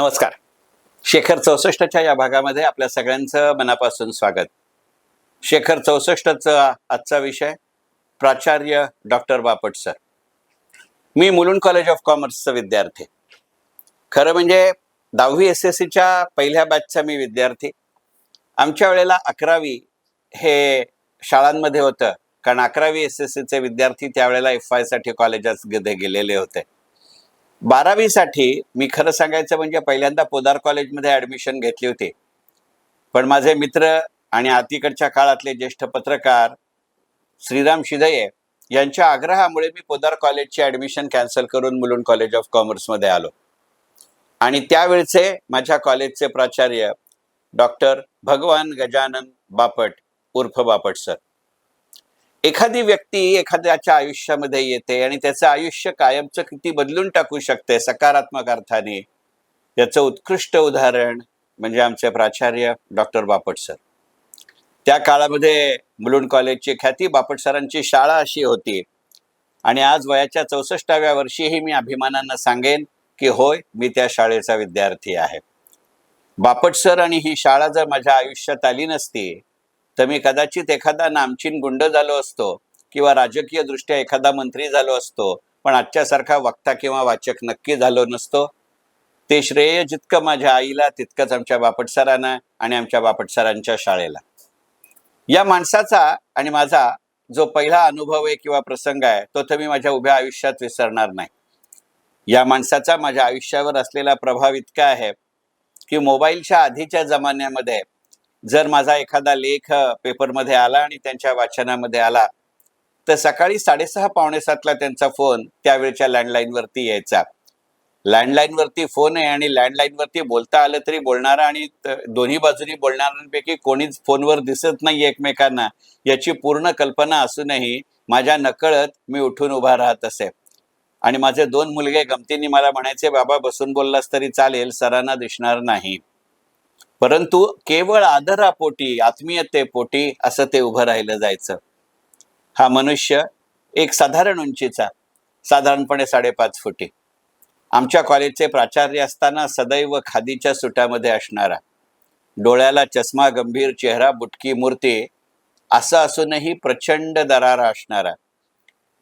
नमस्कार. शेखर चौसष्टच्या या भागामध्ये आपल्या सगळ्यांचं मनापासून स्वागत. शेखर चौसष्टचा आजचा विषय प्राचार्य डॉक्टर बापट सर. मी मुलुंड कॉलेज ऑफ कॉमर्सचा विद्यार्थी. खरं म्हणजे दहावी एस एस सीच्या पहिल्या बॅचचा मी विद्यार्थी. आमच्या वेळेला अकरावी हे शाळांमध्ये होतं. कारण अकरावी एस एस सीचे विद्यार्थी त्यावेळेला एफ आयसाठी कॉलेजात गेलेले होते. बारावीसाठी मी खरं सांगायचं म्हणजे पहिल्यांदा पोदार कॉलेजमध्ये ॲडमिशन घेतली होती. पण माझे मित्र आणि अतीकडच्या काळातले ज्येष्ठ पत्रकार श्रीराम शिदये यांच्या आग्रहामुळे मी पोदार कॉलेजची ॲडमिशन कॅन्सल करून मुलुंड कॉलेज ऑफ कॉमर्समध्ये आलो. आणि त्यावेळचे माझ्या कॉलेजचे प्राचार्य डॉक्टर भगवान गजानन बापट उर्फ बापट सर. एखादी व्यक्ती एखाद्याच्या आयुष्यामध्ये येते आणि त्याचं आयुष्य कायमचं किती बदलून टाकू शकते सकारात्मक अर्थाने? याचं उत्कृष्ट उदाहरण म्हणजे आमचे प्राचार्य डॉक्टर बापट सर. त्या काळामध्ये मुलुंड कॉलेजची ख्याती बापट सरांची शाळा अशी होती. आणि आज वयाच्या चौसष्टाव्या वर्षीही मी अभिमानानं सांगेन की होय मी त्या शाळेचा विद्यार्थी आहे. बापट सर आणि ही शाळा जर माझ्या आयुष्यात आली नसती तर मी कदाचित एखादा नामचीन गुंड झालो असतो किंवा राजकीय दृष्ट्या एखादा मंत्री झालो असतो पण आजच्यासारखा वक्ता किंवा वाचक नक्की झालो नसतो. ते श्रेय जितकं माझ्या आईला तितकंच आमच्या बापटसरांना आणि आमच्या बापट सरांच्या शाळेला. या माणसाचा आणि माझा जो पहिला अनुभव आहे किंवा प्रसंग आहे तो तर मी माझ्या उभ्या आयुष्यात विसरणार नाही. या माणसाचा माझ्या आयुष्यावर असलेला प्रभाव इतका आहे की मोबाईलच्या आधीच्या जमान्यामध्ये जर माझा एखादा लेख पेपरमध्ये आला आणि त्यांच्या वाचनामध्ये आला तर सकाळी साडेसहा पावणे सातला त्यांचा फोन त्यावेळच्या लँडलाईनवरती यायचा. लँडलाईनवरती फोन आहे आणि लँडलाईनवरती बोलता आलं तरी बोलणारा आणि दोन्ही बाजूनी बोलणाऱ्यांपैकी कोणीच फोनवर दिसत नाही एकमेकांना याची पूर्ण कल्पना असूनही माझ्या नकळत मी उठून उभा राहत असे. आणि माझे दोन मुलगे गमतीने मला म्हणायचे बाबा बसून बोललास तरी चालेल सरांना दिसणार नाही. परंतु केवळ आदरापोटी आत्मीयतेपोटी असं ते उभं राहिलं जायचं. हा मनुष्य एक साधारण उंचीचा साधारणपणे साडेपाच फुटी. आमच्या कॉलेजचे प्राचार्य असताना सदैव खादीच्या सुटामध्ये असणारा. डोळ्याला चष्मा गंभीर चेहरा बुटकी मूर्ती असं असूनही प्रचंड दरारा असणारा.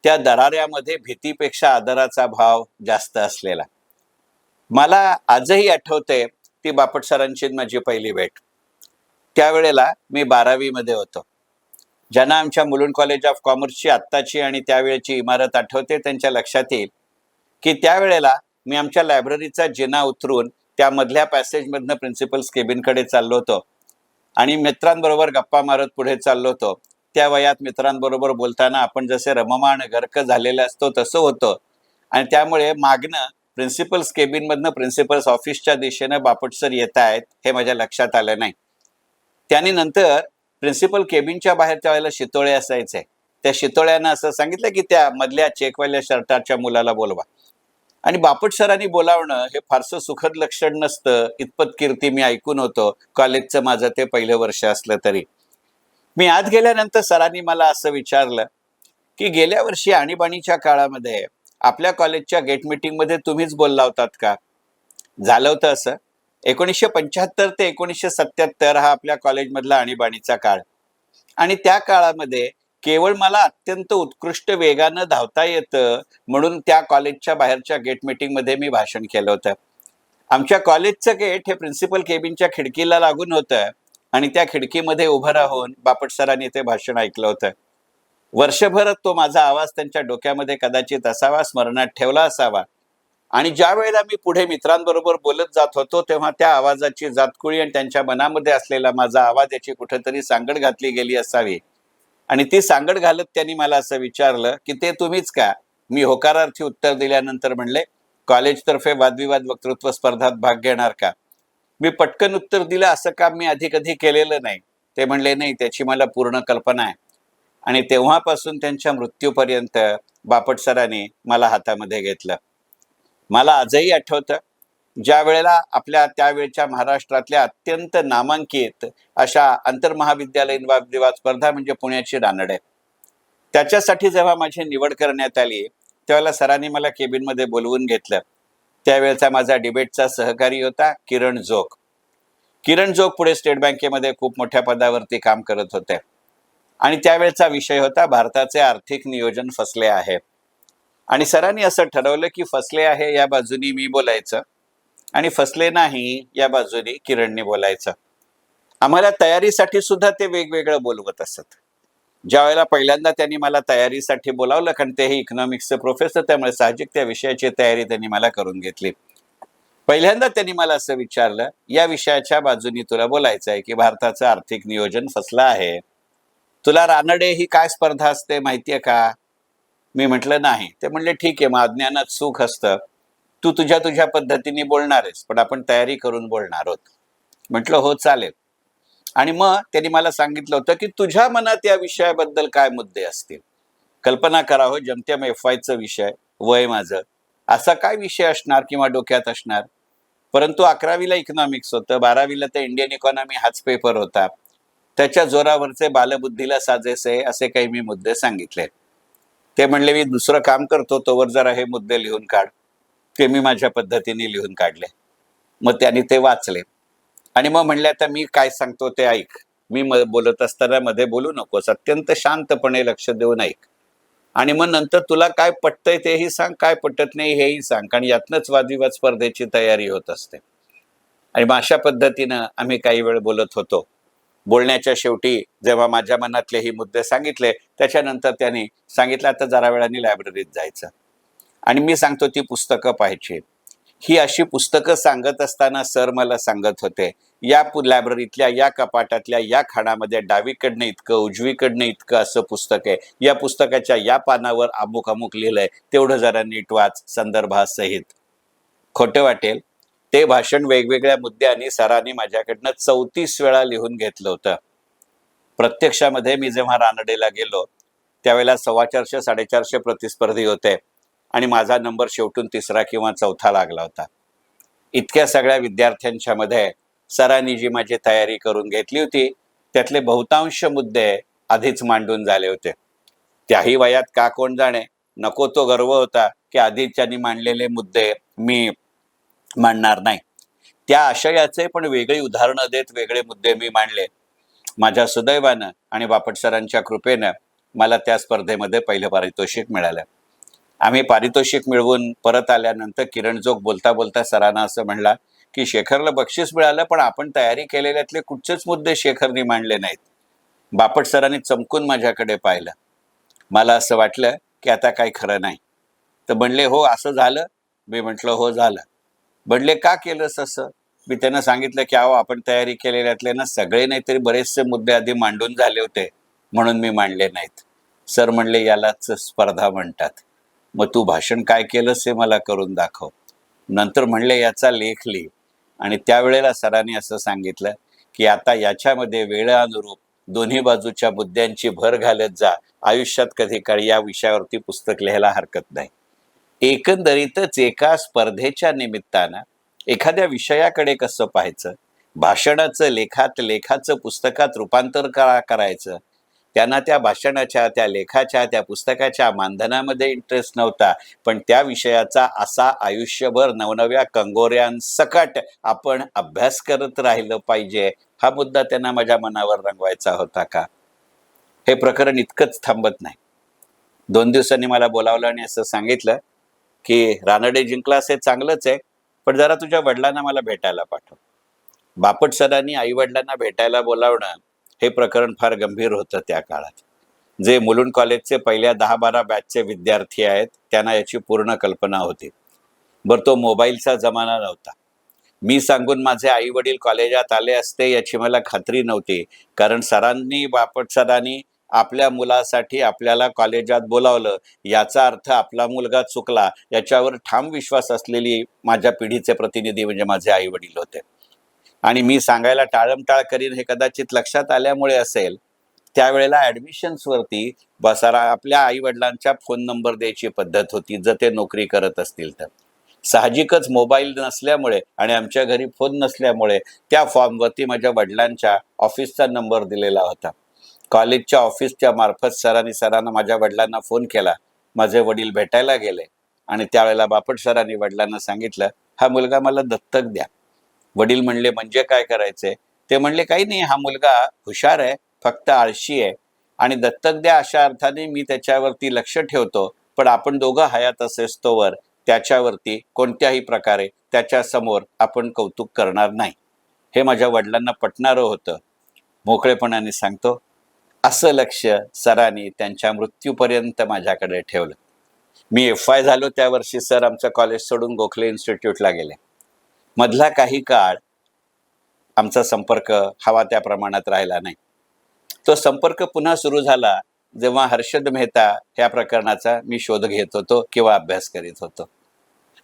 त्या दराऱ्यामध्ये भीतीपेक्षा आदराचा भाव जास्त असलेला. मला आजही आठवते ती बापट सरांची माझी पहिली भेट. त्यावेळेला मी बारावीमध्ये होतो. ज्यांना आमच्या मुलुंड कॉलेज ऑफ कॉमर्सची आत्ताची आणि त्यावेळेची इमारत आठवते त्यांच्या लक्षात येईल की त्यावेळेला मी आमच्या लायब्ररीचा जिना उतरून त्यामधल्या पॅसेजमधनं प्रिन्सिपल केबिनकडे चाललो होतो. आणि मित्रांबरोबर गप्पा मारत पुढे चाललो होतो. त्या वयात मित्रांबरोबर बोलताना आपण जसे रममाण गर्क झालेले असतो तसं होतं. आणि त्यामुळे मागणं प्रिन्सिपल्स केबिनमधनं प्रिन्सिपल्स ऑफिसच्या दिशेनं बापट सर येत आहेत हे माझ्या लक्षात आलं नाही. त्यांनी नंतर प्रिन्सिपल केबिनच्या बाहेर त्यावेळेला शितोळे असायचे. त्या शितोळ्यानं असं सांगितलं की त्या मधल्या चेकवाल्या शर्टाच्या मुलाला बोलवा. आणि बापट सरांनी बोलावणं हे फारसं सुखद लक्षण नसतं. इतपत कीर्ती मी ऐकून होतो. कॉलेजचं माझं ते पहिलं वर्ष असलं तरी. मी आत गेल्यानंतर सरांनी मला असं विचारलं की गेल्या वर्षी आणीबाणीच्या काळामध्ये आपल्या कॉलेजच्या गेट मीटिंगमध्ये तुम्हीच बोलला होतात का? झालं होतं असं. एकोणीसशे पंच्याहत्तर ते एकोणीसशे सत्याहत्तर हा आपल्या कॉलेजमधला आणीबाणीचा काळ. आणि त्या काळामध्ये केवळ मला अत्यंत उत्कृष्ट वेगानं धावता येतं म्हणून त्या कॉलेजच्या बाहेरच्या गेट मीटिंगमध्ये मी भाषण केलं होतं. आमच्या कॉलेजचं गेट हे प्रिन्सिपल केबिनच्या खिडकीला लागून होतं आणि त्या खिडकीमध्ये उभं राहून बापट सरांनी ते भाषण ऐकलं होतं. वर्षभर तो माझा आवाज त्यांच्या डोक्यामध्ये कदाचित असावा स्मरणात ठेवला असावा. आणि ज्या वेळेला मी पुढे मित्रांबरोबर बोलत जात होतो तेव्हा त्या आवाजाची जातकुळी आणि त्यांच्या मनामध्ये असलेला माझा आवाज याची कुठेतरी सांगड घातली गेली असावी. आणि ती सांगड घालत त्यांनी मला असं विचारलं की ते तुम्हीच का? मी होकारार्थी उत्तर दिल्यानंतर म्हणले कॉलेजतर्फे वादविवाद वक्तृत्व स्पर्धात भाग घेणार का? मी पटकन उत्तर दिलं असं काम मी आधी कधी केलेलं नाही. ते म्हणले नाही त्याची मला पूर्ण कल्पना आहे. आणि तेव्हापासून त्यांच्या मृत्यूपर्यंत बापट सरांनी मला हातामध्ये घेतलं. मला आजही आठवतं ज्या वेळेला आपल्या त्यावेळच्या महाराष्ट्रातल्या अत्यंत नामांकित अशा आंतरमहाविद्यालयीन वादविवाद स्पर्धा म्हणजे पुण्याची रानडे. त्याच्यासाठी जेव्हा माझी निवड करण्यात आली त्यावेळेला सरांनी मला केबिनमध्ये बोलवून घेतलं. त्यावेळेचा माझा डिबेटचा सहकारी होता किरण जोग. किरण जोग पुढे स्टेट बँकेमध्ये खूप मोठ्या पदावरती काम करत होते. आणि त्यावेळेचा विषय होता भारताचे आर्थिक नियोजन फसले आहे. आणि सरांनी असं ठरवलं की फसले आहे या बाजूनी मी बोलायचं आणि फसले नाही या बाजूनी किरणने बोलायचं. आम्हाला तयारीसाठी सुद्धा ते वेगवेगळं बोलवत असत. ज्या वेळेला पहिल्यांदा त्यांनी मला तयारीसाठी बोलावलं कारण ते हे इकॉनॉमिक्सचे प्रोफेसर त्यामुळे साहजिक त्या विषयाची तयारी त्यांनी मला करून घेतली. पहिल्यांदा त्यांनी मला असं विचारलं या विषयाच्या बाजूनी तुला बोलायचं आहे की भारताचं आर्थिक नियोजन फसलं आहे? तुला रानडे ही काय स्पर्धा असते माहितीये का? मी म्हटलं नाही. ते म्हणले ठीक आहे मग अज्ञानात सुख असतं. तू तुझ्या तुझ्या पद्धतीने बोलणार आहेस पण आपण तयारी करून बोलणार आहोत. म्हटलं हो चालेल. आणि मग त्यांनी मला सांगितलं होतं की तुझ्या मनात या विषयाबद्दल काय मुद्दे असतील? कल्पना करा हो जमत्याम एफ वायचं विषय वय माझं. असा काय विषय असणार किंवा डोक्यात असणार? परंतु अकरावीला इकॉनॉमिक्स होतं बारावीला तर इंडियन इकॉनॉमी हाच पेपर होता. त्याच्या जोरावरचे बालबुद्धीला साजेसे असे काही मी मुद्दे सांगितले. ते म्हणले मी दुसरं काम करतो तोवर जरा हे मुद्दे लिहून काढ. ते मी माझ्या पद्धतीने लिहून काढले. मग त्याने ते वाचले. आणि मग म्हणले आता मी काय सांगतो ते ऐक. मी म बोलत असताना मध्ये बोलू नकोस. अत्यंत शांतपणे लक्ष देऊन ऐक. आणि मग नंतर तुला काय पटतंय तेही सांग काय पटत नाही हेही सांग. कारण यातनंच वादविवाद स्पर्धेची तयारी होत असते. आणि मग अशा पद्धतीनं आम्ही काही वेळ बोलत होतो. बोलण्याच्या शेवटी जेव्हा माझ्या मनातले ही मुद्दे सांगितले त्याच्यानंतर त्यांनी सांगितलं आता जरा वेळाने लायब्ररीत जायचं. आणि मी सांगतो ती पुस्तकं पाहायची ही अशी पुस्तकं सांगत असताना सर मला सांगत होते या पु- लायब्ररीतल्या या कपाटातल्या या खाणामध्ये डावीकडनं इतकं उजवीकडनं इतकं असं पुस्तक आहे. या पुस्तकाच्या या पानावर अमुक अमुक लिहिलंय. तेवढं जरा नीट वाच संदर्भासहित खोटं वाटेल ते भाषण वेगवेगळ्या मुद्द्यांनी सरांनी माझ्याकडनं चौतीस वेळा लिहून घेतलं होतं. प्रत्यक्षामध्ये मी जेव्हा रानडेला गेलो त्यावेळेला सव्वा चारशे साडेचारशे प्रतिस्पर्धी होते आणि माझा नंबर शेवटून तिसरा किंवा चौथा लागला होता. इतक्या सगळ्या विद्यार्थ्यांच्या मध्ये सरांनी जी माझी तयारी करून घेतली होती त्यातले बहुतांश मुद्दे आधीच मांडून झाले होते. त्याही वयात का कोण जाणे नको तो गर्व होता की आधीच त्यांनी मांडलेले मुद्दे मी मांडणार नाही. त्या आशयाचे पण वेगळी उदाहरणं देत वेगळे मुद्दे मी मांडले. माझ्या सुदैवानं आणि बापट सरांच्या कृपेनं मला त्या स्पर्धेमध्ये पहिलं पारितोषिक मिळालं. आम्ही पारितोषिक मिळवून परत आल्यानंतर किरण जोग बोलता बोलता सरांना असं म्हणला की शेखरला बक्षीस मिळालं पण आपण तयारी केलेल्यातले कुठचेच मुद्दे शेखरनी मांडले नाहीत. बापट सरांनी चमकून माझ्याकडे पाहिलं. मला असं वाटलं की आता काही खरं नाही. तर म्हणले हो असं झालं. मी म्हटलं हो झालं. म्हणले का केलंस असं मी त्यांना सांगितलं की अहो आपण तयारी केलेल्यातले ना सगळे नाही तरी बरेचसे मुद्दे आधी मांडून झाले होते म्हणून मी मांडले नाहीत. सर म्हणले यालाच स्पर्धा म्हणतात. मग तू भाषण काय केलंस हे मला करून दाखव. नंतर म्हणले याचा लेख लिही. आणि त्यावेळेला सरांनी असं सांगितलं की आता याच्यामध्ये वेळानुरूप दोन्ही बाजूच्या मुद्द्यांची भर घालत जा. आयुष्यात कधी काळी या विषयावरती पुस्तक लिहायला हरकत नाही. एकंदरीतच एका स्पर्धेच्या निमित्तानं एखाद्या विषयाकडे कसं पाहायचं भाषणाचं लेखात लेखाचं पुस्तकात रूपांतर करा करायचं? त्यांना त्या भाषणाच्या त्या लेखाच्या त्या पुस्तकाच्या मानधनामध्ये इंटरेस्ट नव्हता पण त्या विषयाचा असा आयुष्यभर नवनव्या कंगोऱ्यांसकट आपण अभ्यास करत राहिलं पाहिजे हा मुद्दा त्यांना माझ्या मनावर रंगवायचा होता का? हे प्रकरण इतकंच थांबत नाही. दोन दिवसांनी मला बोलावलं आणि असं सांगितलं की रानडे जिंकलास हे चांगलंच आहे पण जरा तुझ्या वडिलांना मला भेटायला पाठव. बापट सरांनी आई वडिलांना भेटायला बोलावणं हे प्रकरण फार गंभीर होतं त्या काळात. जे मुलुंड कॉलेजचे पहिल्या दहा बारा बॅचचे विद्यार्थी आहेत त्यांना याची पूर्ण कल्पना होती. बरं तो मोबाईलचा जमाना नव्हता. मी सांगून माझे आई वडील कॉलेजात आले असते याची मला खात्री नव्हती कारण सरांनी बापट सरांनी आपल्या मुलासाठी आपल्याला कॉलेजात बोलावलं याचा अर्थ आपला मुलगा चुकला याच्यावर ठाम विश्वास असलेली माझ्या पिढीचे प्रतिनिधी म्हणजे माझे आई वडील होते. आणि मी सांगायला टाळमटाळ करीन हे कदाचित लक्षात आल्यामुळे असेल त्यावेळेला ॲडमिशन्सवरती बसारा आपल्या आई वडिलांच्या फोन नंबर द्यायची पद्धत होती जर ते नोकरी करत असतील तर. साहजिकच मोबाईल नसल्यामुळे आणि आमच्या घरी फोन नसल्यामुळे त्या फॉर्मवरती माझ्या वडिलांच्या ऑफिसचा नंबर दिलेला होता. कॉलेजच्या ऑफिसच्या मार्फत सरांनी सरांना माझ्या वडिलांना फोन केला. माझे वडील भेटायला गेले आणि त्यावेळेला बापट सरांनी वडिलांना सांगितलं हा मुलगा मला दत्तक द्या. वडील म्हणले म्हणजे काय करायचे? ते म्हणले काही नाही हा मुलगा हुशार आहे फक्त आळशी आहे आणि दत्तक द्या अशा अर्थाने मी त्याच्यावरती लक्ष ठेवतो पण आपण दोघं हयात असेस्तोवर त्याच्यावरती कोणत्याही प्रकारे त्याच्यासमोर आपण कौतुक करणार नाही. हे माझ्या वडिलांना पटणारं होतं. मोकळेपणाने सांगतो असं लक्ष सरांनी त्यांच्या मृत्यूपर्यंत माझ्याकडे ठेवलं. मी एफ आय झालो त्या वर्षी सर आमचं कॉलेज सोडून गोखले इन्स्टिट्यूटला गेले. मधला काही काळ आमचा संपर्क हवा त्या प्रमाणात राहिला नाही. तो संपर्क पुन्हा सुरू झाला जेव्हा हर्षद मेहता या प्रकरणाचा मी शोध घेत होतो किंवा अभ्यास करीत होतो.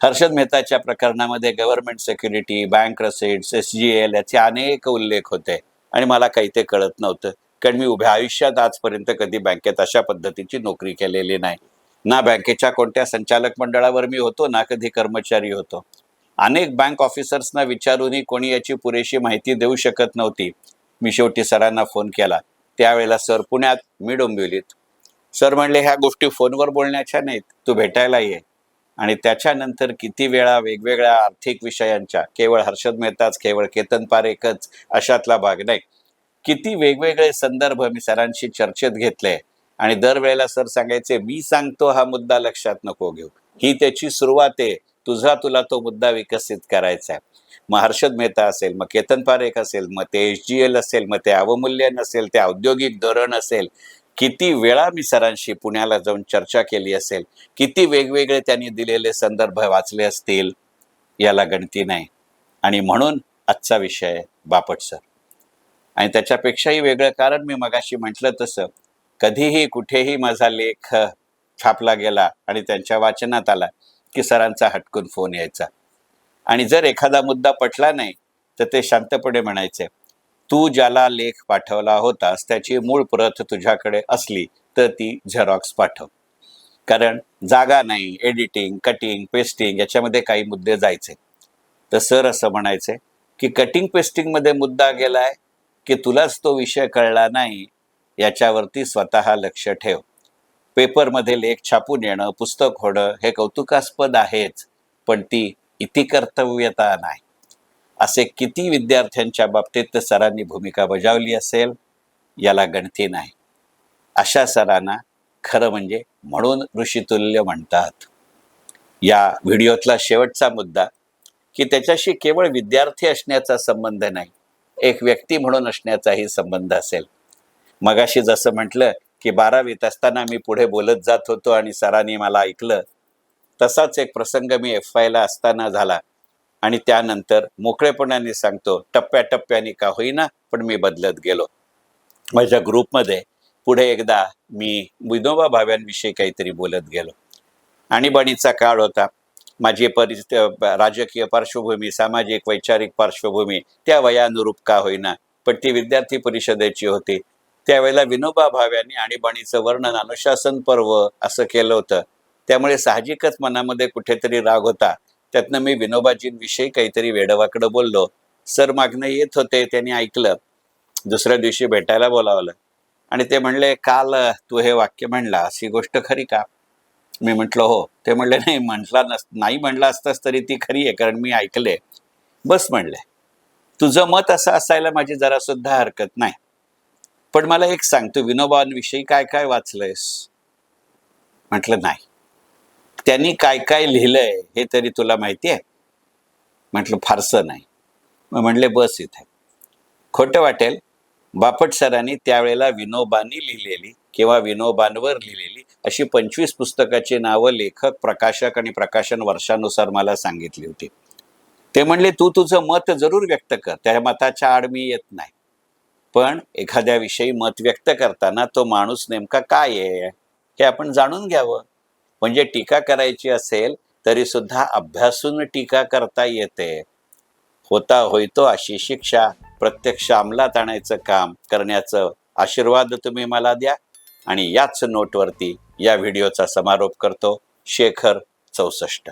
हर्षद मेहताच्या प्रकरणामध्ये government security bank receipts S G L याचे अनेक उल्लेख होते आणि मला काही ते कळत नव्हतं. कारण मी उभ्या आयुष्यात आजपर्यंत कधी बँकेत अशा पद्धतीची नोकरी केलेली नाही. ना बँकेच्या कोणत्या संचालक मंडळावर मी होतो ना कधी कर्मचारी होतो. अनेक बँक ऑफिसर्सना विचारूनही कोणी याची पुरेशी माहिती देऊ शकत नव्हती. मी शेवटी सरांना फोन केला. त्यावेळेला सर पुण्यात मी डोंबिवलीत. सर म्हणले ह्या गोष्टी फोनवर बोलण्याच्या नाहीत. तू भेटायला ये. आणि त्याच्यानंतर किती वेळा वेगवेगळ्या आर्थिक विषयांच्या केवळ हर्षद मेहताच केवळ केतन पारेकच अशातला भाग नाही. किती वेगवेगळे संदर्भ मी सरांशी चर्चेत घेतले. आणि दरवेळेला सर सांगायचे मी सांगतो हा मुद्दा लक्षात नको घेऊ. ही त्याची सुरुवात आहे. तुझा तुला तो मुद्दा विकसित करायचा आहे. मग हर्षद मेहता असेल मग केतन पारेख असेल मग ते एच जी एल असेल मग ते अवमूल्यन असेल ते औद्योगिक धोरण असेल. किती वेळा मी सरांशी पुण्याला जाऊन चर्चा केली असेल. किती वेगवेगळे त्यांनी दिलेले संदर्भ वाचले असतील याला गणती नाही. आणि म्हणून आजचा विषय आहे बापट सर. आणि त्याच्यापेक्षाही वेगळं कारण मी मगाशी म्हटलं तसं कधीही कुठेही माझा लेख छापला गेला आणि त्यांच्या वाचनात आला की सरांचा हटकून फोन यायचा. आणि जर एखादा मुद्दा पटला नाही तर ते शांतपणे म्हणायचे तू ज्याला लेख पाठवला होतास त्याची मूळ प्रत तुझ्याकडे असली तर ती झेरॉक्स पाठव. कारण जागा नाही एडिटिंग कटिंग पेस्टिंग याच्यामध्ये काही मुद्दे जायचे. तर सर असं म्हणायचे की कटिंग पेस्टिंगमध्ये मुद्दा गेलाय की तुलाच तो विषय कळला नाही याच्यावरती स्वतः लक्ष ठेव. पेपरमध्ये लेख छापून येणं पुस्तक होणं हे कौतुकास्पद आहेच पण ती इतिकर्तव्यता नाही. असे किती विद्यार्थ्यांच्या बाबतीत सरांनी भूमिका बजावली असेल याला गणती नाही. अशा सरांना खरं म्हणजे म्हणून ऋषितुल्य म्हणतात. या व्हिडिओतला शेवटचा मुद्दा की त्याच्याशी केवळ विद्यार्थी असण्याचा संबंध नाही एक व्यक्ती म्हणून असण्याचाही संबंध असेल. मगाशी जसं म्हटलं की बारावीत असताना मी पुढे बोलत जात होतो आणि सरांनी मला ऐकलं तसाच एक प्रसंग मी एफ आयला असताना झाला. आणि त्यानंतर मोकळेपणाने सांगतो टप्प्याटप्प्याने का होईना पण मी बदलत गेलो. माझ्या ग्रुपमध्ये पुढे एकदा मी विनोबा भाव्यांविषयी काहीतरी बोलत गेलो. आणीबाणीचा काळ होता. माझी परिस्थिती राजकीय पार्श्वभूमी सामाजिक वैचारिक पार्श्वभूमी त्या वयानुरूप का होईना. पण ती विद्यार्थी परिषदेची होती. त्यावेळेला विनोबा भाव्यांनी आणीबाणीचं वर्णन अनुशासन पर्व असं केलं होतं. त्यामुळे साहजिकच मनामध्ये कुठेतरी राग होता. त्यातनं मी विनोबाजींविषयी काहीतरी वेडवाकडं बोललो. सर मागणं येत होते त्यांनी ऐकलं. दुसऱ्या दिवशी भेटायला बोलावलं. आणि ते म्हणले काल तू हे वाक्य म्हणला अशी गोष्ट खरी का? मी म्हटलं हो. ते म्हणले नाही म्हटला नस नाही म्हणला असतास तरी ती खरी आहे कारण मी ऐकले. बस म्हणले तुझं मत असं असायला माझी जरा सुद्धा हरकत नाही. पण मला एक सांग तू विनोबांविषयी काय काय वाचलंयस? म्हटलं नाही. त्यांनी काय काय लिहिलंय हे तरी तुला माहिती आहे? म्हटलं फारसं नाही. मग म्हणले बस इथे. खोटं वाटेल. बापट सरांनी त्यावेळेला विनोबांनी लिहिलेली किंवा विनोबांवर लिहिलेली अशी पंचवीस पुस्तकाची नावं लेखक प्रकाशक आणि प्रकाशन वर्षानुसार मला सांगितली होती. ते म्हणले तू तुझं मत जरूर व्यक्त कर त्या मताच्या आड मी येत नाही. पण एखाद्याविषयी मत व्यक्त करताना तो माणूस नेमका काय आहे हे आपण जाणून घ्यावं. म्हणजे टीका करायची असेल तरी सुद्धा अभ्यासून टीका करता येते. होता होईतो अशी शिक्षा प्रत्यक्ष अंमलात आणायचं काम करण्याचं आशीर्वाद तुम्ही मला द्या. आणि याच नोटवरती या व्हिडिओचा समारोप करतो शेखर चौसष्ट.